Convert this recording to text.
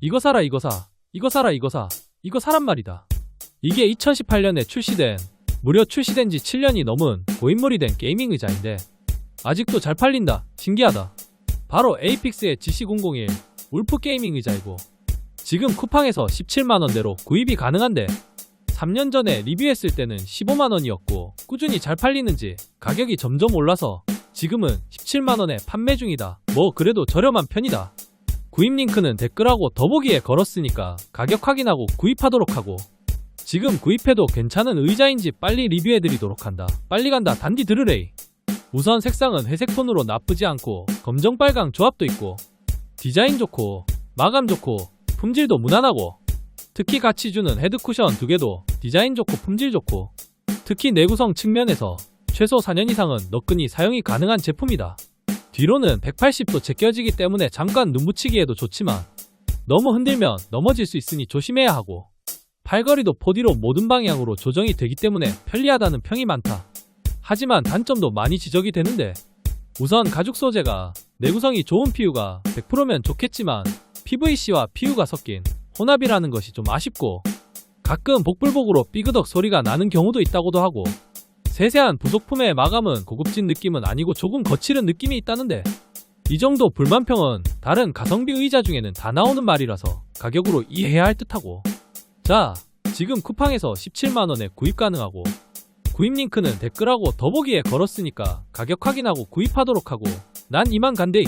이거 사라 이거 사. 이거 사라 이거 사. 이거 사란 말이다. 이게 2018년에 출시된 무려 출시된 지 7년이 넘은 고인물이 된 게이밍 의자인데 아직도 잘 팔린다. 신기하다. 바로 에이픽스의 GC001 울프 게이밍 의자이고 지금 쿠팡에서 17만원대로 구입이 가능한데 3년 전에 리뷰했을 때는 15만원이었고 꾸준히 잘 팔리는지 가격이 점점 올라서 지금은 17만원에 판매 중이다. 뭐 그래도 저렴한 편이다. 구입 링크는 댓글하고 더보기에 걸었으니까 가격 확인하고 구입하도록 하고 지금 구입해도 괜찮은 의자인지 빨리 리뷰해드리도록 한다. 빨리 간다. 단디 들으레이. 우선 색상은 회색 톤으로 나쁘지 않고 검정 빨강 조합도 있고 디자인 좋고 마감 좋고 품질도 무난하고 특히 같이 주는 헤드 쿠션 두 개도 디자인 좋고 품질 좋고 특히 내구성 측면에서 최소 4년 이상은 너끈히 사용이 가능한 제품이다. 뒤로는 180도 제껴지기 때문에 잠깐 눈 붙이기에도 좋지만 너무 흔들면 넘어질 수 있으니 조심해야 하고 팔걸이도 포디로 모든 방향으로 조정이 되기 때문에 편리하다는 평이 많다. 하지만 단점도 많이 지적이 되는데 우선 가죽 소재가 내구성이 좋은 PU가 100%면 좋겠지만 PVC와 PU가 섞인 혼합이라는 것이 좀 아쉽고 가끔 복불복으로 삐그덕 소리가 나는 경우도 있다고도 하고 세세한 부속품의 마감은 고급진 느낌은 아니고 조금 거칠은 느낌이 있다는데. 이 정도 불만평은 다른 가성비 의자 중에는 다 나오는 말이라서 가격으로 이해해야 할 듯하고. 자 지금 쿠팡에서 17만원에 구입 가능하고 구입 링크는 댓글하고 더보기에 걸었으니까 가격 확인하고 구입하도록 하고. 난 이만 간대이